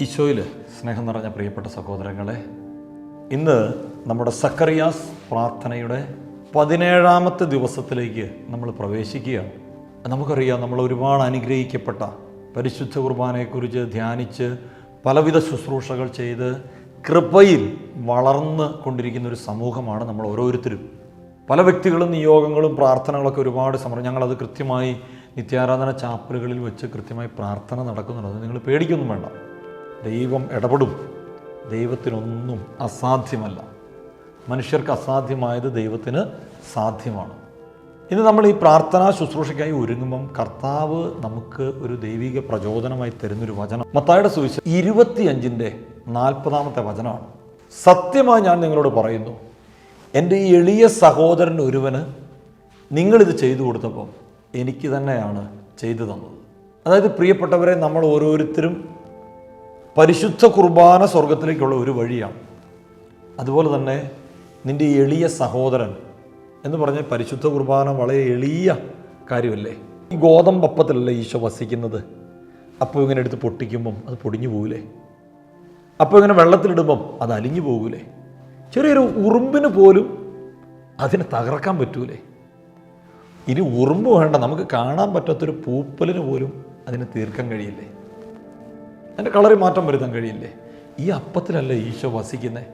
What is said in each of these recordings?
ഈശോയിൽ സ്നേഹം നിറഞ്ഞ പ്രിയപ്പെട്ട സഹോദരങ്ങളെ ഇന്ന് നമ്മുടെ സക്കറിയാസ് പ്രാർത്ഥനയുടെ പതിനേഴാമത്തെ ദിവസത്തിലേക്ക് നമ്മൾ പ്രവേശിക്കുകയാണ്. നമുക്കറിയാം നമ്മൾ ഒരുപാട് അനുഗ്രഹിക്കപ്പെട്ട പരിശുദ്ധ കുർബാനയെക്കുറിച്ച് ധ്യാനിച്ച് പലവിധ ശുശ്രൂഷകൾ ചെയ്ത് കൃപയിൽ വളർന്ന് കൊണ്ടിരിക്കുന്ന ഒരു സമൂഹമാണ് നമ്മൾ ഓരോരുത്തരും. പല വ്യക്തികളും നിയോഗങ്ങളും പ്രാർത്ഥനകളൊക്കെ ഒരുപാട് സമരം ഞങ്ങളത് കൃത്യമായി നിത്യാരാധന ചാപ്പലുകളിൽ വെച്ച് കൃത്യമായി പ്രാർത്ഥന നടക്കുന്നുണ്ട്. നിങ്ങൾ പേടിക്കൊന്നും വേണ്ട. ദൈവം ഇടപെടും. ദൈവത്തിനൊന്നും അസാധ്യമല്ല. മനുഷ്യർക്ക് അസാധ്യമായത് ദൈവത്തിന് സാധ്യമാണ്. ഇന്ന് നമ്മൾ ഈ പ്രാർത്ഥനാ ശുശ്രൂഷയ്ക്കായി ഒരുങ്ങുമ്പം കർത്താവ് നമുക്ക് ഒരു ദൈവിക പ്രചോദനമായി തരുന്നൊരു വചനം. മത്തായുടെ സുവിശേഷം ഇരുപത്തിയഞ്ചിന്റെ നാൽപ്പതാമത്തെ വചനമാണ്. സത്യമായി ഞാൻ നിങ്ങളോട് പറയുന്നു എന്റെ ഈ എളിയ സഹോദരൻ ഒരുവന് നിങ്ങളിത് ചെയ്തു കൊടുത്തപ്പം എനിക്ക് തന്നെയാണ് ചെയ്തു തന്നത്. അതായത് പ്രിയപ്പെട്ടവരെ നമ്മൾ ഓരോരുത്തരും പരിശുദ്ധ കുർബാന സ്വർഗത്തിലേക്കുള്ള ഒരു വഴിയാണ്. അതുപോലെ തന്നെ നിന്റെ എളിയ സഹോദരൻ എന്ന് പറഞ്ഞാൽ പരിശുദ്ധ കുർബാന വളരെ എളിയ കാര്യമല്ലേ? ഈ ഗോതമ്പപ്പത്തിലല്ലേ ഈശോ വസിക്കുന്നത്? അപ്പോൾ ഇങ്ങനെ എടുത്ത് പൊട്ടിക്കുമ്പം അത് പൊടിഞ്ഞു പോകില്ലേ അപ്പോൾ ഇങ്ങനെ വെള്ളത്തിലിടുമ്പം അത് അലിഞ്ഞു പോകൂലേ? ചെറിയൊരു ഉറുമ്പിന് പോലും അതിനെ തകർക്കാൻ പറ്റൂലേ? ഇനി ഉറുമ്പ് വേണ്ട നമുക്ക് കാണാൻ പറ്റാത്തൊരു പൂപ്പലിന് പോലും അതിനെ തീർക്കാൻ കഴിയില്ലേ? അതിന്റെ കളറിൽ മാറ്റം വരുത്താൻ കഴിയില്ലേ? ഈ അപ്പത്തിലല്ലേ ഈശോ വസിക്കുന്നത്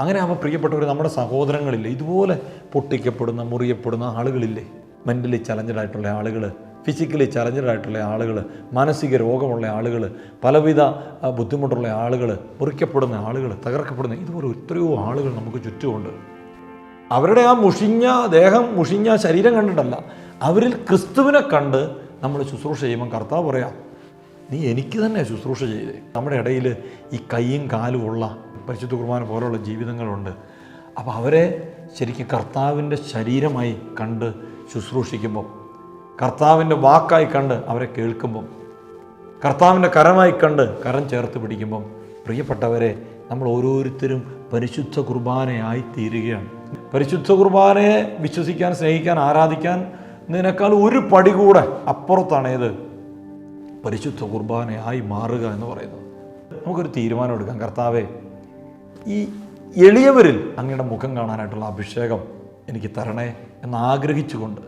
അങ്ങനെ ആകുമ്പോൾ പ്രിയപ്പെട്ടവർ നമ്മുടെ സഹോദരങ്ങളില്ലേ ഇതുപോലെ പൊട്ടിക്കപ്പെടുന്ന മുറിയപ്പെടുന്ന ആളുകളില്ലേ? മെന്റലി ചലഞ്ചഡ് ആയിട്ടുള്ള ആളുകൾ ഫിസിക്കലി ചലഞ്ചഡ് ആയിട്ടുള്ള ആളുകൾ മാനസിക രോഗമുള്ള ആളുകൾ പലവിധ ബുദ്ധിമുട്ടുള്ള ആളുകൾ മുറിക്കപ്പെടുന്ന ആളുകൾ തകർക്കപ്പെടുന്ന ഇതുപോലെ എത്രയോ ആളുകൾ നമുക്ക് ചുറ്റുമുണ്ട്. അവരുടെ ആ മുഷിഞ്ഞ ദേഹം മുഷിഞ്ഞ ശരീരം കണ്ടിട്ടല്ല. അവരിൽ ക്രിസ്തുവിനെ കണ്ട് നമ്മൾ ശുശ്രൂഷ ചെയ്യുമ്പോൾ കർത്താവ് പറയാം നീ എനിക്ക് തന്നെ ശുശ്രൂഷ ചെയ്തേ. നമ്മുടെ ഇടയിൽ ഈ കൈയും കാലും ഉള്ള പരിശുദ്ധ കുർബാന പോലുള്ള ജീവിതങ്ങളുണ്ട്. അപ്പോൾ അവരെ ശരിക്കും കർത്താവിന്റെ ശരീരമായി കണ്ട് ശുശ്രൂഷിക്കുമ്പം കർത്താവിന്റെ വാക്കായി കണ്ട് അവരെ കേൾക്കുമ്പം കർത്താവിന്റെ കരമായി കണ്ട് കരം ചേർത്ത് പിടിക്കുമ്പം പ്രിയപ്പെട്ടവരെ നമ്മൾ ഓരോരുത്തരും പരിശുദ്ധ കുർബാനയായി തീരുകയാണ്. പരിശുദ്ധ കുർബാനയെ വിശ്വസിക്കാൻ സ്നേഹിക്കാൻ ആരാധിക്കാൻ ഇതിനേക്കാൾ ഒരു പടി കൂടെ അപ്പുറത്താണ് പരിശുദ്ധ കുർബാനയായി മാറുക എന്ന് പറയുന്നത്. നമുക്കൊരു തീരുമാനം എടുക്കാം. കർത്താവെ ഈ എളിയവരിൽ അങ്ങയുടെ മുഖം കാണാനായിട്ടുള്ള അഭിഷേകം എനിക്ക് തരണേ എന്ന് ആഗ്രഹിച്ചുകൊണ്ട്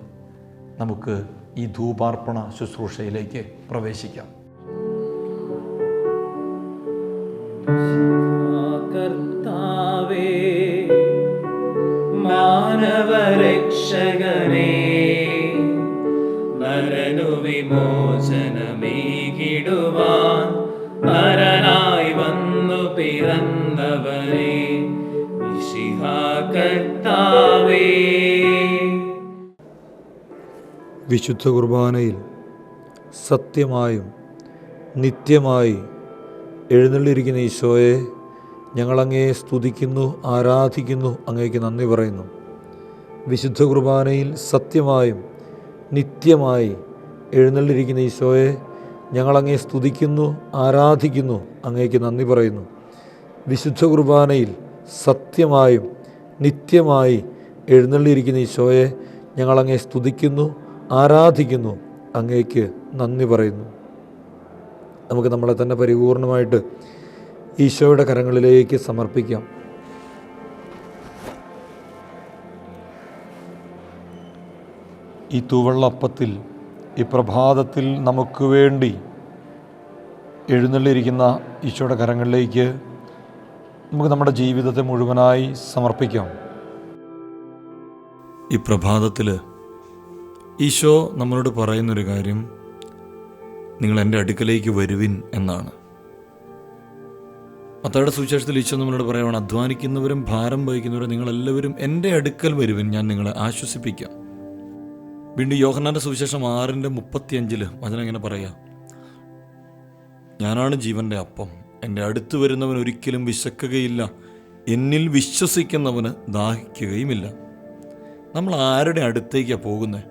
നമുക്ക് ഈ ധൂപാർപ്പണ ശുശ്രൂഷയിലേക്ക് പ്രവേശിക്കാം. കർത്താവേ മാനവരക്ഷകനേ നരനു വിമോചനമേകിടുവാൻ നരനായി വന്നു പിറന്നവരെ വിശുദ്ധ കുർബാനയിൽ സത്യമായും നിത്യമായി എഴുന്നള്ളിയിരിക്കുന്ന ഈശോയെ ഞങ്ങളങ്ങയെ സ്തുതിക്കുന്നു ആരാധിക്കുന്നു അങ്ങേക്ക് നന്ദി പറയുന്നു. വിശുദ്ധ കുർബാനയിൽ സത്യമായും നിത്യമായി എഴുന്നള്ളിരിക്കുന്ന ഈശോയെ ഞങ്ങളങ്ങയെ സ്തുതിക്കുന്നു ആരാധിക്കുന്നു അങ്ങേക്ക് നന്ദി പറയുന്നു. വിശുദ്ധ കുർബാനയിൽ സത്യമായും നിത്യമായി എഴുന്നള്ളിയിരിക്കുന്ന ഈശോയെ ഞങ്ങളങ്ങേ സ്തുതിക്കുന്നു ആരാധിക്കുന്നു അങ്ങേക്ക് നന്ദി പറയുന്നു. നമുക്ക് നമ്മളെ തന്നെ പരിപൂർണമായിട്ട് ഈശോയുടെ കരങ്ങളിലേക്ക് സമർപ്പിക്കാം. ഈ തൂവള്ളപ്പത്തിൽ ഈ പ്രഭാതത്തിൽ നമുക്ക് വേണ്ടി എഴുന്നള്ളിയിരിക്കുന്ന ഈശോയുടെ കരങ്ങളിലേക്ക് നമുക്ക് നമ്മുടെ ജീവിതത്തെ മുഴുവനായി സമർപ്പിക്കാം. ഈ പ്രഭാതത്തിൽ ഈശോ നമ്മളോട് പറയുന്നൊരു കാര്യം നിങ്ങൾ എന്റെ അടുക്കലേക്ക് വരുവിൻ എന്നാണ്. മത്തയുടെ സുവിശേഷത്തിൽ ഈശോ നമ്മളോട് പറയുവാണ് അധ്വാനിക്കുന്നവരും ഭാരം വഹിക്കുന്നവരും നിങ്ങളെല്ലാവരും എന്റെ അടുക്കൽ വരുവിൻ ഞാൻ നിങ്ങളെ ആശ്വസിപ്പിക്കാം. വീണ്ടും യോഹന്നാന്റെ സുവിശേഷം ആറിന്റെ മുപ്പത്തിയഞ്ചിൽ വചനം ഇങ്ങനെ പറയാം ഞാനാണ് ജീവന്റെ അപ്പം. എന്റെ അടുത്ത് വരുന്നവൻ ഒരിക്കലും വിശക്കുകയില്ല. എന്നിൽ വിശ്വസിക്കുന്നവന് ദാഹിക്കുകയുമില്ല. നമ്മൾ ആരുടെ അടുത്തേക്കാണ് പോകുന്നത്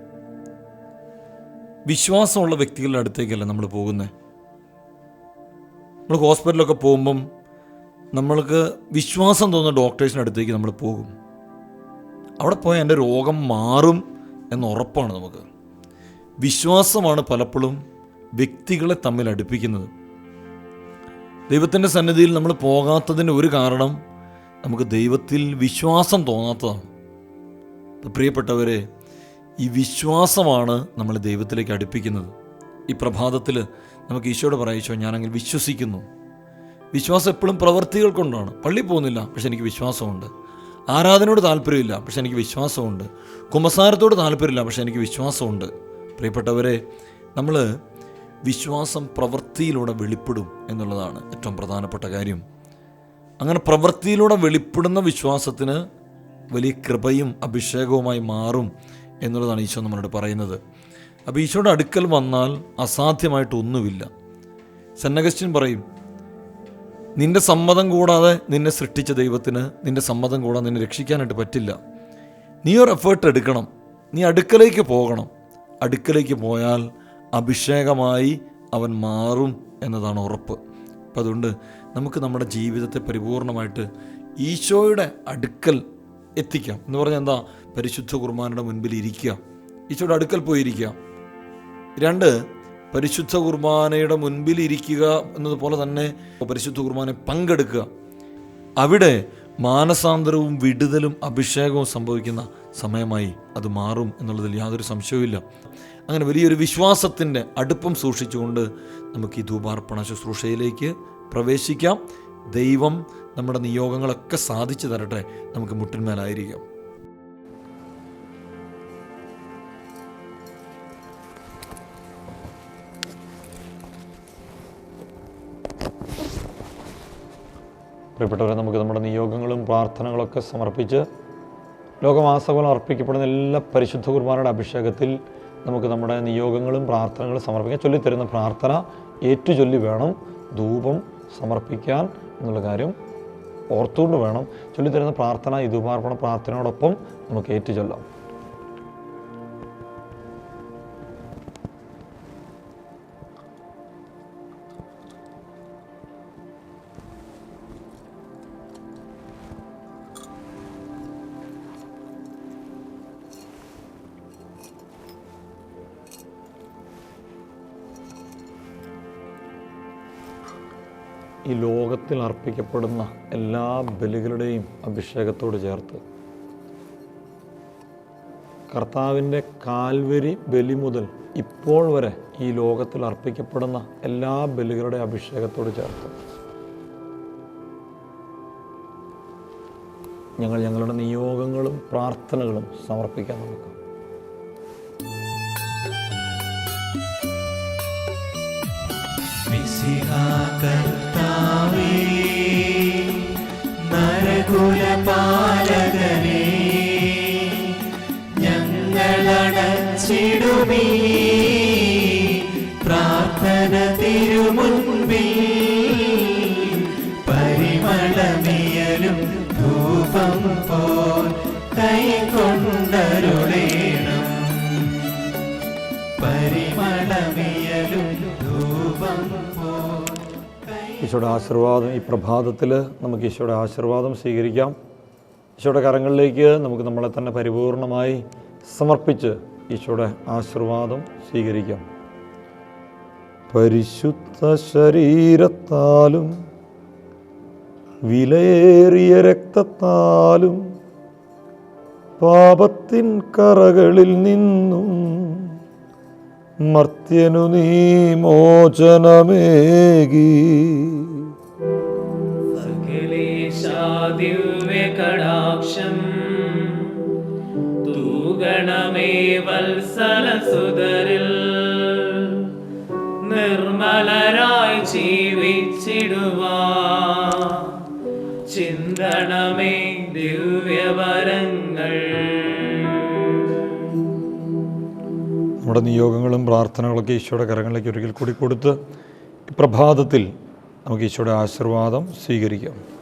വിശ്വാസമുള്ള വ്യക്തികളുടെ അടുത്തേക്കല്ല നമ്മൾ പോകുന്നത് നമ്മൾ ഹോസ്പിറ്റലൊക്കെ പോകുമ്പം നമ്മൾക്ക് വിശ്വാസം തോന്നുന്ന ഡോക്ടേഴ്സിന്റെ അടുത്തേക്ക് നമ്മൾ പോകും. അവിടെ പോയാൽ എന്റെ രോഗം മാറും. എന്ന് ഉറപ്പാണ് നമുക്ക്. വിശ്വാസമാണ് പലപ്പോഴും വ്യക്തികളെ തമ്മിൽ അടുപ്പിക്കുന്നത്. ദൈവത്തിന്റെ സന്നിധിയിൽ നമ്മൾ പോകാത്തതിന്റെ ഒരു കാരണം നമുക്ക് ദൈവത്തിൽ വിശ്വാസം തോന്നാത്തതാണ്. പ്രിയപ്പെട്ടവരെ ഈ വിശ്വാസമാണ് നമ്മൾ ദൈവത്തിലേക്ക് അടുപ്പിക്കുന്നത്. ഈ പ്രഭാതത്തിൽ നമുക്ക് ഈശോയോട് പറയിച്ചോ ഞാനങ്ങനെ വിശ്വസിക്കുന്നു. വിശ്വാസം എപ്പോഴും പ്രവൃത്തികൾ കൊണ്ടാണ്. പള്ളി പോകുന്നില്ല പക്ഷെ എനിക്ക് വിശ്വാസമുണ്ട്. ആരാധനയോട് താല്പര്യമില്ല പക്ഷെ എനിക്ക് വിശ്വാസമുണ്ട്. കുമ്പസാരത്തോട് താല്പര്യമില്ല പക്ഷെ എനിക്ക് വിശ്വാസമുണ്ട്. പ്രിയപ്പെട്ടവരെ നമ്മൾ വിശ്വാസം പ്രവൃത്തിയിലൂടെ വെളിപ്പെടും എന്നുള്ളതാണ് ഏറ്റവും പ്രധാനപ്പെട്ട കാര്യം. അങ്ങനെ പ്രവൃത്തിയിലൂടെ വെളിപ്പെടുന്ന വിശ്വാസത്തിന് വലിയ കൃപയും അഭിഷേകവുമായി മാറും എന്നുള്ളതാണ് ഈശോ നമ്മളോട് പറയുന്നത്. അപ്പോൾ ഈശോയുടെ അടുക്കൽ വന്നാൽ അസാധ്യമായിട്ടൊന്നുമില്ല സെന്നഗസ്റ്റിൻ പറയും നിന്റെ സമ്മതം കൂടാതെ നിന്നെ സൃഷ്ടിച്ച ദൈവത്തിന് നിന്റെ സമ്മതം കൂടാതെ നിന്നെ രക്ഷിക്കാനായിട്ട് പറ്റില്ല. നീ ഒരു എഫേർട്ട് എടുക്കണം. നീ അടുക്കലേക്ക് പോകണം. അടുക്കലേക്ക് പോയാൽ അഭിഷേകമായി അവൻ മാറും എന്നതാണ് ഉറപ്പ്. അപ്പം അതുകൊണ്ട് നമുക്ക് നമ്മുടെ ജീവിതത്തെ പരിപൂർണമായിട്ട് ഈശോയുടെ അടുക്കൽ എത്തിക്കാം. എന്ന് പറഞ്ഞാൽ എന്താ? പരിശുദ്ധ കുർബാനയുടെ മുൻപിൽ ഇരിക്കുക. ഈശോയുടെ അടുക്കൽ പോയിരിക്കുക. രണ്ട് പരിശുദ്ധ കുർബാനയുടെ മുൻപിൽ ഇരിക്കുക എന്നതുപോലെ തന്നെ പരിശുദ്ധ കുർബാന പങ്കെടുക്കുക. അവിടെ മാനസാന്തരവും വിടുതലും അഭിഷേകവും സംഭവിക്കുന്ന സമയമായി അത് മാറും എന്നുള്ളതിൽ യാതൊരു സംശയവുമില്ല. അങ്ങനെ വലിയൊരു വിശ്വാസത്തിന്റെ അടുപ്പം സൂക്ഷിച്ചുകൊണ്ട് നമുക്ക് ഈ ധൂപാർപ്പണ ശുശ്രൂഷയിലേക്ക് പ്രവേശിക്കാം. ദൈവം നമ്മുടെ നിയോഗങ്ങളൊക്കെ സാധിച്ചു തരട്ടെ. നമുക്ക് മുട്ടിന്മേലായിരിക്കാം. പ്രിയപ്പെട്ടവരെ നമുക്ക് നമ്മുടെ നിയോഗങ്ങളും പ്രാർത്ഥനകളൊക്കെ സമർപ്പിച്ച് ലോകമാസകലം അർപ്പിക്കപ്പെടുന്ന എല്ലാ പരിശുദ്ധ കുർബാനയുടെ അഭിഷേകത്തിൽ നമുക്ക് നമ്മുടെ നിയോഗങ്ങളും പ്രാർത്ഥനകളും സമർപ്പിക്കാൻ ചൊല്ലിത്തരുന്ന പ്രാർത്ഥന ഏറ്റുചൊല്ലി വേണം. ധൂപം സമർപ്പിക്കാൻ എന്നുള്ള കാര്യം ഓർത്തുകൊണ്ട് വേണം. ചൊല്ലിത്തരുന്ന പ്രാർത്ഥന ഈ ധൂപാർപ്പണ പ്രാർത്ഥനയോടൊപ്പം നമുക്ക് ഏറ്റുചൊല്ലാം. ഈ ലോകത്തിൽ അർപ്പിക്കപ്പെടുന്ന എല്ലാ ബലികളുടെയും അഭിഷേകത്തോട് ചേർത്ത് കർത്താവിന്റെ കാൽവരി ബലി മുതൽ ഇപ്പോൾ വരെ ഈ ലോകത്തിൽ അർപ്പിക്കപ്പെടുന്ന എല്ലാ ബലികളുടെ അഭിഷേകത്തോട് ചേർത്ത് ഞങ്ങൾ ഞങ്ങളുടെ നിയോഗങ്ങളും പ്രാർത്ഥനകളും സമർപ്പിക്കാൻ നമുക്ക്. കർത്താവേ പ്രാർത്ഥന തിരുമുൻപിൽ പരിമളമിയലും ധൂപം പോൽ കൈകൊണ്ടരുളേണം. പരിമളമിയലും ധൂപം പോൽ ഈശോയുടെ ആശീർവാദം ഈ പ്രഭാതത്തിൽ നമുക്ക് ഈശോയുടെ ആശീർവാദം സ്വീകരിക്കാം. ഈശോയുടെ കരങ്ങളിലേക്ക് നമുക്ക് നമ്മളെ തന്നെ പരിപൂർണമായി സമർപ്പിച്ച് ഈശോയുടെ ആശീർവാദം സ്വീകരിക്കാം. പരിശുദ്ധ ശരീരത്താലും വിലയേറിയ രക്തത്താലും പാപത്തിൻ കറകളിൽ നിന്നും മർത്യനു നീ മോചനമേകി. സകലേശാദിവ്യകടാക്ഷം തൂഗണമേ വത്സലസുതരിൽ നിർമ്മലരായി ജീവിച്ചിടുവാ. ചിന്തണമേ ദിവ്യവരങ്ങൾ. നമ്മുടെ നിയോഗങ്ങളും പ്രാർത്ഥനകളൊക്കെ ഈശോയുടെ കരങ്ങളിലേക്ക് ഒരിക്കൽ കൂടി കൊടുത്ത് പ്രഭാതത്തിൽ നമുക്ക് ഈശോയുടെ ആശീർവാദം സ്വീകരിക്കാം.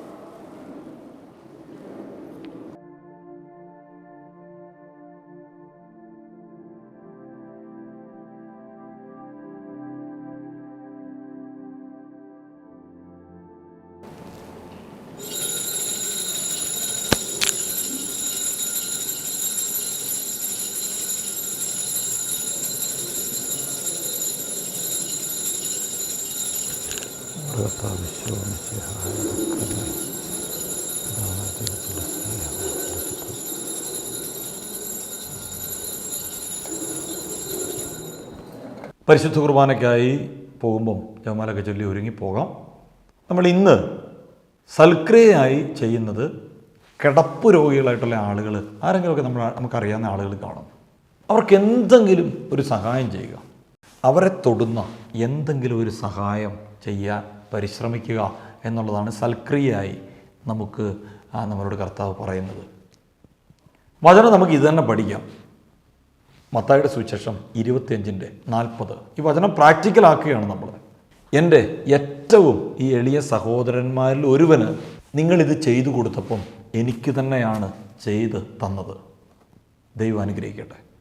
പരിശുദ്ധ കുർബാനയ്ക്കായി പോകുമ്പം ജമാലൊക്കെ ചൊല്ലി ഒരുങ്ങി പോകാം. നമ്മൾ ഇന്ന് സൽക്രിയയായി ചെയ്യുന്നത് കിടപ്പ് രോഗികളായിട്ടുള്ള ആളുകൾ ആരെങ്കിലുമൊക്കെ നമ്മൾ നമുക്കറിയാവുന്ന ആളുകൾ കാണും. അവർക്ക് എന്തെങ്കിലും ഒരു സഹായം ചെയ്യുക. അവരെ തൊടുന്ന എന്തെങ്കിലും ഒരു സഹായം ചെയ്യാൻ പരിശ്രമിക്കുക എന്നുള്ളതാണ് സൽക്രിയയായി നമുക്ക് നമ്മളോട് കർത്താവ് പറയുന്നത്. വചനം നമുക്ക് ഇത് തന്നെ പഠിക്കാം. മത്തായുടെ സുവിശേഷം ഇരുപത്തിയഞ്ചിന്റെ നാൽപ്പത്. ഈ വചനം പ്രാക്ടിക്കൽ ആക്കുകയാണ് നമ്മൾ. എന്റെ ഏറ്റവും ഈ എളിയ സഹോദരന്മാരിൽ ഒരുവന് നിങ്ങളിത് ചെയ്തു കൊടുത്തപ്പം എനിക്ക് തന്നെയാണ് ചെയ്ത് തന്നത്. ദൈവം അനുഗ്രഹിക്കട്ടെ.